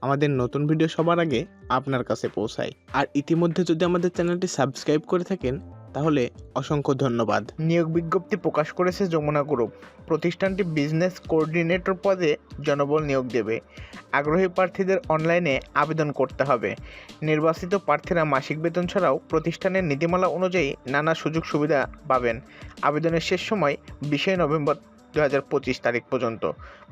আমাদের নতুন ভিডিও সবার আগে আপনার কাছে পৌঁছায়। আর ইতিমধ্যে যদি আমাদের চ্যানেলটি সাবস্ক্রাইব করে থাকেন, তাহলে অসংখ্য ধন্যবাদ। নিয়োগ বিজ্ঞপ্তি প্রকাশ করেছে যমুনা গ্রুপ প্রতিষ্ঠানটি বিজনেস কোঅর্ডিনেটর পদে জনবল নিয়োগ দেবে। আগ্রহী প্রার্থীদের অনলাইনে আবেদন করতে হবে। নির্বাচিত প্রার্থীরা মাসিক বেতন ছাড়াও প্রতিষ্ঠানের নীতিমালা অনুযায়ী নানা সুযোগ সুবিধা পাবেন। আবেদনের শেষ সময় বিশে নভেম্বর দু হাজার পঁচিশ তারিখ পর্যন্ত।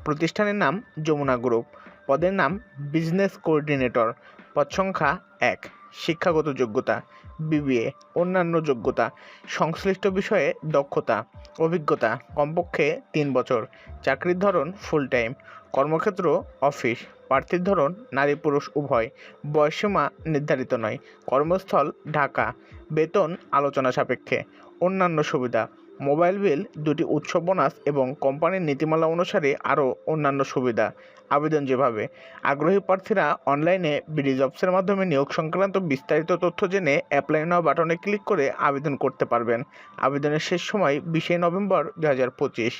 প্রতিষ্ঠানের নাম যমুনা গ্রুপ পদের নাম বিজনেস কোঅর্ডিনেটর পদ সংখ্যা এক, শিক্ষাগত যোগ্যতা। বিবিএ অন্যান্য যোগ্যতা। সংশ্লিষ্ট বিষয়ে দক্ষতা, অভিজ্ঞতা, কমপক্ষে তিন বছর। চাকরির ধরন ফুল টাইম কর্মক্ষেত্র অফিস প্রার্থীর ধরন নারী পুরুষ উভয়। বয়সীমা নির্ধারিত নয়। কর্মস্থল ঢাকা। বেতন আলোচনা সাপেক্ষে। অন্যান্য সুবিধা। মোবাইল বিল, দুটি উৎসব বোনাস এবং কোম্পানির নীতিমালা অনুসারে আরও অন্যান্য সুবিধা। আবেদন যেভাবে। আগ্রহী প্রার্থীরা অনলাইনে বিডি জবসের মাধ্যমে নিয়োগ সংক্রান্ত বিস্তারিত তথ্য জেনে অ্যাপ্লাই নাও বাটনে ক্লিক করে আবেদন করতে পারবেন। আবেদনের শেষ সময় বিশে নভেম্বর দু হাজার পঁচিশ।